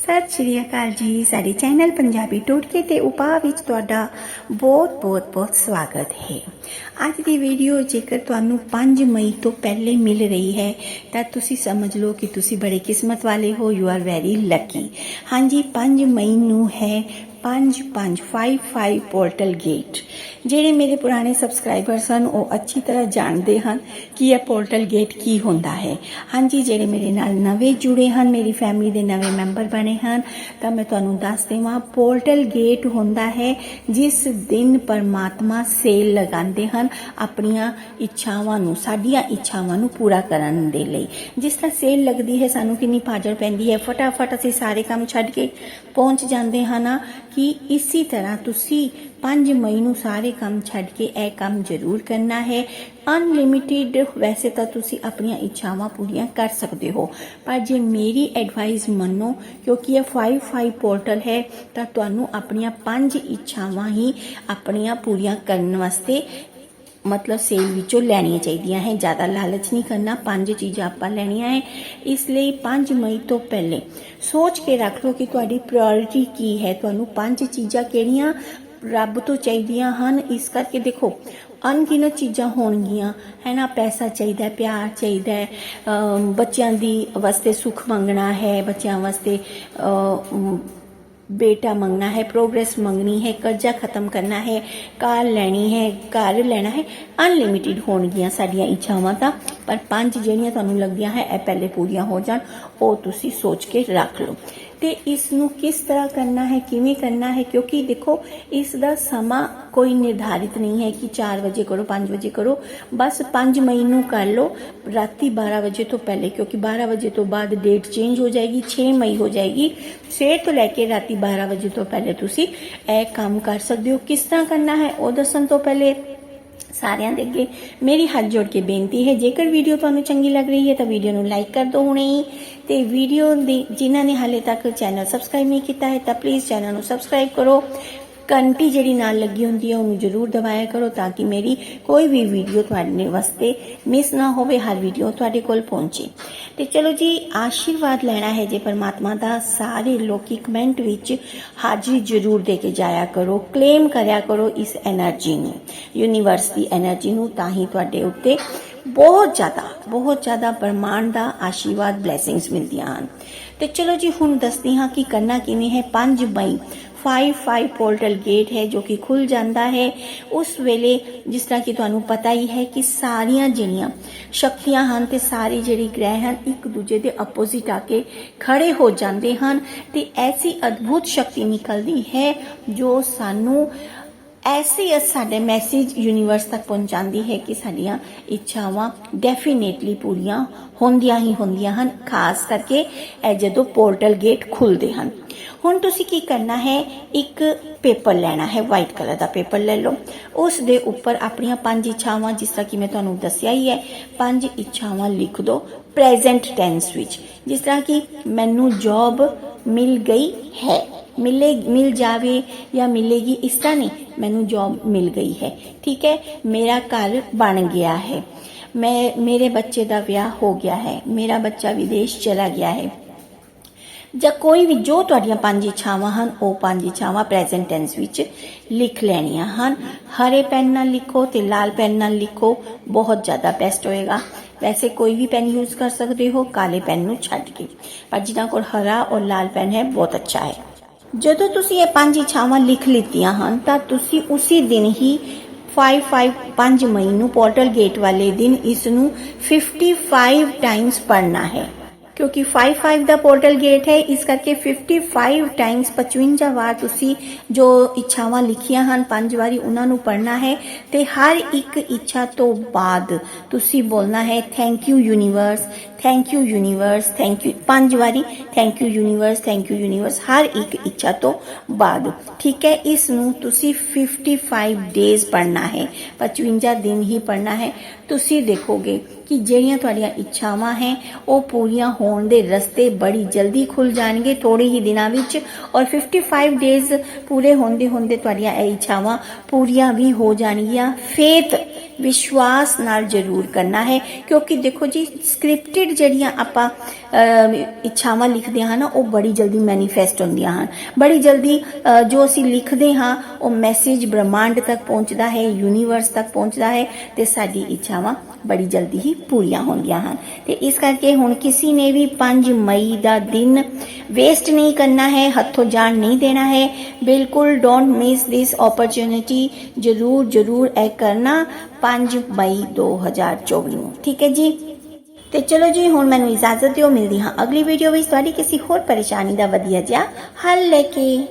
ਸਤਿ ਸ਼੍ਰੀ ਅਕਾਲ ਜੀ। ਸਾਡੇ ਚੈਨਲ ਪੰਜਾਬੀ ਟੋਟਕੇ ਤੇ ਉਪਾਅ ਵਿੱਚ ਤੁਹਾਡਾ ਬਹੁਤ ਬਹੁਤ ਬਹੁਤ ਸਵਾਗਤ ਹੈ। ਅੱਜ ਦੀ ਵੀਡੀਓ ਜੇਕਰ ਤੁਹਾਨੂੰ 5 ਮਈ ਤੋਂ ਪਹਿਲੇ ਮਿਲ ਰਹੀ ਹੈ, ਤਾਂ ਤੁਸੀਂ ਸਮਝ ਲਓ ਕਿ ਤੁਸੀਂ ਬੜੇ ਕਿਸਮਤ ਵਾਲੇ ਹੋ। ਯੂ ਆਰ ਵੈਰੀ ਲੱਕੀ ਹਾਂਜੀ 5 ਮਈ ਨੂੰ ਹੈ 5555 ਪੋਰਟਲ ਗੇਟ ਜਿਹੜੇ ਮੇਰੇ ਪੁਰਾਣੇ ਸਬਸਕ੍ਰਾਈਬਰਸ ਹਨ ਉਹ ਅੱਛੀ ਤਰ੍ਹਾਂ ਜਾਣਦੇ ਹਨ ਕਿ ਇਹ ਪੋਰਟਲ ਗੇਟ ਕੀ ਹੁੰਦਾ ਹੈ ਹਾਂਜੀ ਜਿਹੜੇ ਮੇਰੇ ਨਾਲ ਨਵੇਂ ਜੁੜੇ ਹਨ ਮੇਰੀ ਫੈਮਿਲੀ ਦੇ ਨਵੇਂ ਮੈਂਬਰ ਬਣੇ ਹਨ ਤਾਂ ਮੈਂ ਤੁਹਾਨੂੰ ਦੱਸ ਦੇਵਾਂ ਪੋਰਟਲ ਗੇਟ ਹੁੰਦਾ ਹੈ ਜਿਸ ਦਿਨ ਪਰਮਾਤਮਾ ਸੇਲ ਲਗਾਉਂਦੇ ਹਨ ਆਪਣੀਆਂ ਇੱਛਾਵਾਂ ਨੂੰ ਸਾਡੀਆਂ ਇੱਛਾਵਾਂ ਨੂੰ ਪੂਰਾ ਕਰਨ ਦੇ ਲਈ ਜਿਸ ਤਰ੍ਹਾਂ ਸੇਲ ਲੱਗਦੀ ਹੈ ਸਾਨੂੰ ਕਿੰਨੀ ਭਾਜੜ ਪੈਂਦੀ ਹੈ ਫਟਾਫਟ ਅਸੀਂ ਸਾਰੇ ਕੰਮ ਛੱਡ ਕੇ ਪਹੁੰਚ ਜਾਂਦੇ ਹਾਂ ਕਿ ਇਸੇ ਤਰ੍ਹਾਂ ਤੁਸੀਂ 5 ਮਈ ਨੂੰ ਸਾਰੇ ਕੰਮ ਛੱਡ ਕੇ ਇਹ ਕੰਮ ਜ਼ਰੂਰ ਕਰਨਾ ਹੈ। ਅਨਲਿਮਿਟਿਡ ਵੈਸੇ ਤਾਂ ਤੁਸੀਂ ਆਪਣੀਆਂ ਇੱਛਾਵਾਂ ਪੂਰੀਆਂ ਕਰ ਸਕਦੇ ਹੋ। ਪਰ ਜੇ ਮੇਰੀ ਐਡਵਾਈਸ ਮੰਨੋ, ਕਿਉਂਕਿ ਇਹ 55 ਪੋਰਟਲ ਹੈ, ਤਾਂ ਤੁਹਾਨੂੰ ਆਪਣੀਆਂ ਪੰਜ ਇੱਛਾਵਾਂ ਹੀ ਆਪਣੀਆਂ ਪੂਰੀਆਂ ਕਰਨ ਵਾਸਤੇ ਮਤਲਬ ਸੇਲ ਵਿੱਚੋਂ ਲੈਣੀਆਂ ਚਾਹੀਦੀਆਂ ਹੈ। ਜ਼ਿਆਦਾ ਲਾਲਚ ਨਹੀਂ ਕਰਨਾ। ਪੰਜ ਚੀਜ਼ਾਂ ਆਪਾਂ ਲੈਣੀਆਂ ਹੈ। ਇਸ ਲਈ 5 ਮਈ ਤੋਂ ਪਹਿਲੇ ਸੋਚ ਕੇ ਰੱਖ ਲਓ ਕਿ ਤੁਹਾਡੀ ਪ੍ਰਾਇੋਰਟੀ ਕੀ ਹੈ। ਤੁਹਾਨੂੰ ਪੰਜ ਚੀਜ਼ਾਂ ਕਿਹੜੀਆਂ ਰੱਬ ਤੋਂ ਚਾਹੀਦੀਆਂ ਹਨ। ਇਸ ਕਰਕੇ ਦੇਖੋ, ਅਣਗਿਣਤ ਚੀਜ਼ਾਂ ਹੋਣਗੀਆਂ। ਹੈ ਨਾ ਪੈਸਾ ਚਾਹੀਦਾ ਹੈ ਪਿਆਰ ਚਾਹੀਦਾ ਹੈ। ਬੱਚਿਆਂ ਦੀ ਵਾਸਤੇ ਸੁੱਖ ਮੰਗਣਾ ਹੈ। ਬੱਚਿਆਂ ਵਾਸਤੇ ਅਮ, ਬੇਟਾ ਮੰਗਣਾ ਹੈ ਪ੍ਰੋਗਰੈਸ ਮੰਗਣੀ ਹੈ ਕਰਜ਼ਾ ਖਤਮ ਕਰਨਾ ਹੈ ਕਾਰ ਲੈਣੀ ਹੈ ਘਰ ਲੈਣਾ ਹੈ ਅਨਲਿਮਿਟਿਡ ਹੋਣਗੀਆਂ ਸਾਡੀਆਂ ਇੱਛਾਵਾਂ ਤਾਂ ਪਰ ਪੰਜ ਜਿਹੜੀਆਂ ਤੁਹਾਨੂੰ ਲੱਗਦੀਆਂ ਹੈ ਇਹ ਪਹਿਲੇ ਪੂਰੀਆਂ ਹੋ ਜਾਣ ਉਹ ਤੁਸੀਂ ਸੋਚ ਕੇ ਰੱਖ ਲਓ ਤੇ ਇਸ ਨੂੰ ਕਿਸ ਤਰ੍ਹਾਂ ਕਰਨਾ ਹੈ, ਕਿਵੇਂ ਕਰਨਾ ਹੈ, ਕਿਉਂਕਿ ਦੇਖੋ ਇਸ ਦਾ ਸਮਾਂ ਕੋਈ ਨਿਰਧਾਰਿਤ ਨਹੀਂ ਹੈ ਕਿ 4 ਵਜੇ ਕਰੋ 5 ਵਜੇ ਕਰੋ। ਬਸ 5 ਮਈ ਨੂੰ ਕਰ ਲਓ, ਰਾਤੀ 12 ਵਜੇ ਤੋਂ ਪਹਿਲੇ, ਕਿਉਂਕਿ 12 ਵਜੇ ਤੋਂ ਬਾਅਦ ਡੇਟ ਚੇਂਜ ਹੋ ਜਾਏਗੀ 6 ਮਈ ਹੋ ਜਾਏਗੀ। ਸਵੇਰ ਤੋਂ ਲੈ ਕੇ ਰਾਤੀ 12 ਵਜੇ ਤੋਂ ਪਹਿਲੇ ਤੁਸੀਂ ਇਹ ਕੰਮ ਕਰ ਸਕਦੇ ਹੋ। ਕਿਸ ਤਰ੍ਹਾਂ ਕਰਨਾ ਹੈ, ਉਹ ਦੱਸਣ ਤੋਂ ਪਹਿਲੇ ਸਾਰਿਆਂ ਦੇ ਅੱਗੇ ਮੇਰੀ ਹੱਥ ਜੋੜ ਕੇ ਬੇਨਤੀ ਹੈ, ਜੇਕਰ ਵੀਡੀਓ ਤੁਹਾਨੂੰ ਚੰਗੀ ਲੱਗ ਰਹੀ ਹੈ ਤਾਂ ਵੀਡੀਓ ਨੂੰ ਲਾਈਕ ਕਰ ਦਿਓ ਹੁਣੇ ਹੀ। ਤੇ ਵੀਡੀਓ ਦੀ ਜਿਨ੍ਹਾਂ ਨੇ ਹਾਲੇ ਤੱਕ ਚੈਨਲ ਸਬਸਕ੍ਰਾਈਬ ਨਹੀਂ ਕੀਤਾ ਹੈ, ਤਾਂ ਪਲੀਜ਼ ਚੈਨਲ ਨੂੰ ਸਬਸਕ੍ਰਾਈਬ ਕਰੋ। ਘੰਟੀ ਜਿਹੜੀ ਨਾਲ ਲੱਗੀ ਹੁੰਦੀ ਹੈ, ਉਹਨੂੰ ਜ਼ਰੂਰ ਦਬਾਇਆ ਕਰੋ ਤਾਂ ਕਿ ਮੇਰੀ ਕੋਈ ਵੀ ਵੀਡੀਓ ਤੁਹਾਡੇ ਵਾਸਤੇ ਮਿਸ ਨਾ ਹੋਵੇ, ਹਰ ਵੀਡੀਓ ਤੁਹਾਡੇ ਕੋਲ ਪਹੁੰਚੇ। ਤੇ ਚਲੋ ਜੀ, ਆਸ਼ੀਰਵਾਦ ਲੈਣਾ ਹੈ ਜੇ ਪਰਮਾਤਮਾ ਦਾ, ਸਾਰੇ ਲੋਕੀ ਕਮੈਂਟ ਵਿੱਚ ਹਾਜ਼ਰੀ ਜ਼ਰੂਰ ਦੇ ਕੇ ਜਾਇਆ ਕਰੋ ਕਲੇਮ ਕਰਿਆ ਕਰੋ ਇਸ એનર્ਜੀ ਨੂੰ ਯੂਨੀਵਰਸ ਦੀ એનર્ਜੀ ਨੂੰ, ਤਾਂ ਹੀ ਤੁਹਾਡੇ ਉੱਤੇ ਬਹੁਤ ਜ਼ਿਆਦਾ ਬਹੁਤ ਜ਼ਿਆਦਾ ਬ੍ਰਹਮਾਂਡ ਦਾ ਆਸ਼ੀਰਵਾਦ ਬਲੇਸਿੰਗਸ ਮਿਲਦੀਆਂ ਹਨ। ਤੇ ਚਲੋ ਜੀ, ਹੁਣ ਦੱਸਦੀ ਹਾਂ ਕਿ ਕਰਨਾ ਕਿਵੇਂ ਹੈ। 5 ਮਈ 55 ਪੋਰਟਲ ਗੇਟ ਹੈ, ਜੋ ਕਿ ਖੁੱਲ ਜਾਂਦਾ ਹੈ। ਉਸ ਵੇਲੇ ਜਿਸ ਤਰ੍ਹਾਂ ਕਿ ਤੁਹਾਨੂੰ ਪਤਾ ਹੀ ਹੈ ਕਿ ਸਾਰੀਆਂ ਜਿਹੜੀਆਂ ਸ਼ਕਤੀਆਂ ਹਨ ਤੇ ਸਾਰੇ ਜਿਹੜੇ ਗ੍ਰਹਿ ਹਨ, ਇੱਕ ਦੂਜੇ ਦੇ ਆਪੋਜ਼ਿਟ ਆ ਕੇ ਖੜੇ ਹੋ ਜਾਂਦੇ ਹਨ। ਤੇ ਐਸੀ ਅਦਭੁਤ ਸ਼ਕਤੀ ਨਿਕਲਦੀ ਹੈ ਜੋ ਸਾਨੂੰ ਐਸੇ ਹੀ ਸਾਡੇ ਮੈਸੇਜ ਯੂਨੀਵਰਸ ਤੱਕ ਪਹੁੰਚਾਉਂਦੀ ਹੈ ਕਿ ਸਾਡੀਆਂ ਇੱਛਾਵਾਂ ਡੈਫੀਨੇਟਲੀ ਪੂਰੀਆਂ ਹੁੰਦੀਆਂ ਹੀ ਹੁੰਦੀਆਂ ਹਨ, ਖਾਸ ਕਰਕੇ ਇਹ ਜਦੋਂ ਪੋਰਟਲ ਗੇਟ ਖੁੱਲਦੇ ਹਨ। ਹੁਣ ਤੁਸੀਂ ਕੀ ਕਰਨਾ ਹੈ? ਇੱਕ ਪੇਪਰ ਲੈਣਾ ਹੈ ਵਾਈਟ ਕਲਰ ਦਾ ਪੇਪਰ ਲੈ ਲਓ। ਉਸ ਦੇ ਉੱਪਰ ਆਪਣੀਆਂ ਪੰਜ ਇੱਛਾਵਾਂ, ਜਿਸ ਤਰ੍ਹਾਂ ਕਿ ਮੈਂ ਤੁਹਾਨੂੰ ਦੱਸਿਆ ਹੀ ਹੈ, ਪੰਜ ਇੱਛਾਵਾਂ ਲਿਖ ਦਿਓ ਪ੍ਰੈਜ਼ੈਂਟ ਟੈਂਸ ਵਿੱਚ। ਜਿਸ ਤਰ੍ਹਾਂ ਕਿ ਮੈਨੂੰ ਜੌਬ ਮਿਲ ਗਈ ਹੈ। ਮਿਲੇ ਮਿਲ ਜਾਵੇ ਜਾਂ ਮਿਲੇਗੀ ਇਸ ਤਰ੍ਹਾਂ ਨਹੀਂ ਮੈਨੂੰ ਜੌਬ ਮਿਲ ਗਈ ਹੈ ਠੀਕ ਹੈ ਮੇਰਾ ਘਰ ਬਣ ਗਿਆ ਹੈ ਮੈਂ ਮੇਰੇ ਬੱਚੇ ਦਾ ਵਿਆਹ ਹੋ ਗਿਆ ਹੈ ਮੇਰਾ ਬੱਚਾ ਵਿਦੇਸ਼ ਚਲਾ ਗਿਆ ਹੈ ਜਾਂ ਕੋਈ ਵੀ ਜੋ ਤੁਹਾਡੀਆਂ ਪੰਜ ਇੱਛਾਵਾਂ ਹਨ ਉਹ ਪੰਜ ਇੱਛਾਵਾਂ ਪ੍ਰੈਜ਼ੈਂਟ ਟੈਂਸ ਵਿੱਚ ਲਿਖ ਲੈਣੀਆਂ ਹਨ ਹਰੇ ਪੈਨ ਨਾਲ ਲਿਖੋ ਤੇ ਲਾਲ ਪੈਨ ਨਾਲ ਲਿਖੋ ਬਹੁਤ ਜ਼ਿਆਦਾ ਬੈਸਟ ਹੋਏਗਾ ਵੈਸੇ ਕੋਈ ਵੀ ਪੈਨ ਯੂਜ਼ ਕਰ ਸਕਦੇ ਹੋ ਕਾਲੇ ਪੈਨ ਨੂੰ ਛੱਡ ਕੇ ਪਰ ਜਿਨ੍ਹਾਂ ਕੋਲ ਹਰਾ ਔਰ ਲਾਲ ਪੈਨ ਹੈ ਬਹੁਤ ਅੱਛਾ ਹੈ ਜਦੋਂ ਤੁਸੀਂ ਇਹ ਪੰਜ ਇੱਛਾਵਾਂ ਲਿਖ ਲਿੱਤੀਆਂ ਹਨ, ਤਾਂ ਤੁਸੀਂ ਉਸੇ ਦਿਨ ਹੀ 555 ਮਈ ਨੂੰ ਪੋਰਟਲ ਗੇਟ ਵਾਲੇ ਦਿਨ ਇਸ ਨੂੰ 55 ਟਾਈਮਸ ਪੜ੍ਹਨਾ ਹੈ। ਕਿਉਂਕਿ 55 ਦਾ ਪੋਰਟਲ ਗੇਟ ਹੈ, ਇਸ ਕਰਕੇ 55 ਟਾਈਮਸ 55 ਵਾਰ ਤੁਸੀਂ ਜੋ ਇੱਛਾਵਾਂ ਲਿਖੀਆਂ ਹਨ, ਪੰਜ ਵਾਰੀ ਉਹਨਾਂ ਨੂੰ ਪੜ੍ਹਨਾ ਹੈ ਤੇ ਹਰ ਇੱਕ ਇੱਛਾ ਤੋਂ ਬਾਅਦ ਤੁਸੀਂ ਬੋਲਣਾ ਹੈ thank you universe thank you universe thank you ਪੰਜ ਵਾਰੀ thank you universe thank you universe ਹਰ ਇੱਕ ਇੱਛਾ ਤੋਂ ਬਾਅਦ। ਠੀਕ ਹੈ ਇਸ ਨੂੰ ਤੁਸੀਂ 55 ਡੇਜ਼ ਪੜ੍ਹਨਾ ਹੈ। 55 ਦਿਨ ਹੀ ਪੜ੍ਹਨਾ ਹੈ। ਤੁਸੀਂ ਦੇਖੋਗੇ ਕਿ ਜਿਹੜੀਆਂ ਤੁਹਾਡੀਆਂ ਇੱਛਾਵਾਂ ਹੈ, ਉਹ ਪੂਰੀਆਂ ਹੋਣ ਦੇ ਰਸਤੇ ਬੜੀ ਜਲਦੀ ਖੁੱਲ ਜਾਣਗੇ ਥੋੜੇ ਹੀ ਦਿਨਾਂ ਵਿੱਚ। ਔਰ 55 ਡੇਜ਼ ਪੂਰੇ ਹੁੰਦੇ ਹੁੰਦੇ ਤੁਹਾਡੀਆਂ ਇਹ ਇੱਛਾਵਾਂ ਪੂਰੀਆਂ ਵੀ ਹੋ ਜਾਣਗੀਆਂ। ਫੇਥ ਵਿਸ਼ਵਾਸ ਨਾਲ ਜ਼ਰੂਰ ਕਰਨਾ ਹੈ, ਕਿਉਂਕਿ ਦੇਖੋ ਜੀ ਸਕ੍ਰਿਪਟਡ ਜਿਹੜੀਆਂ ਆਪਾਂ ਇੱਛਾਵਾਂ ਲਿਖਦੇ ਹਾਂ ਨਾ, ਉਹ ਬੜੀ ਜਲਦੀ ਮੈਨੀਫੈਸਟ ਹੁੰਦੀਆਂ ਹਨ। ਬੜੀ ਜਲਦੀ ਜੋ ਅਸੀਂ ਲਿਖਦੇ ਹਾਂ, ਉਹ ਮੈਸੇਜ ਬ੍ਰਹਮੰਡ ਤੱਕ ਪਹੁੰਚਦਾ ਹੈ ਯੂਨੀਵਰਸ ਤੱਕ ਪਹੁੰਚਦਾ ਹੈ, ਤੇ ਸਾਡੀ ਇੱਛਾਵਾਂ ਬੜੀ ਜਲਦੀ ਹੀ ਪੂਰੀਆਂ ਹੁੰਦੀਆਂ ਹਨ। ਤੇ ਇਸ ਕਰਕੇ ਹੁਣ ਕਿਸੇ ਨੇ ਵੀ 5 ਮਈ ਦਾ ਦਿਨ ਵੇਸਟ ਨਹੀਂ ਕਰਨਾ ਹੈ, ਹੱਥੋਂ ਜਾਣ ਨਹੀਂ ਦੇਣਾ ਹੈ, ਬਿਲਕੁਲ ਡੋਨਟ ਮਿਸ ਥਿਸ ਓਪਰਚ्युनिटी ਜ਼ਰੂਰ ਜ਼ਰੂਰ ਇਹ ਕਰਨਾ। 5 ਮਈ 2024 ਨੂੰ। ਠੀਕ ਹੈ ਜੀ? ਤੇ ਚਲੋ ਜੀ, ਹੁਣ ਮੈਨੂੰ ਇਜਾਜ਼ਤ ਦਿਓ, ਮਿਲਦੀ ਹਾਂ ਅਗਲੀ ਵੀਡੀਓ ਵਿੱਚ। ਤੁਹਾਡੀ ਕਿਸੇ ਹੋਰ ਪਰੇਸ਼ਾਨੀ ਦਾ ਵਧੀਆ ਜਿਹਾ ਹੱਲ ਲੈ ਕੇ।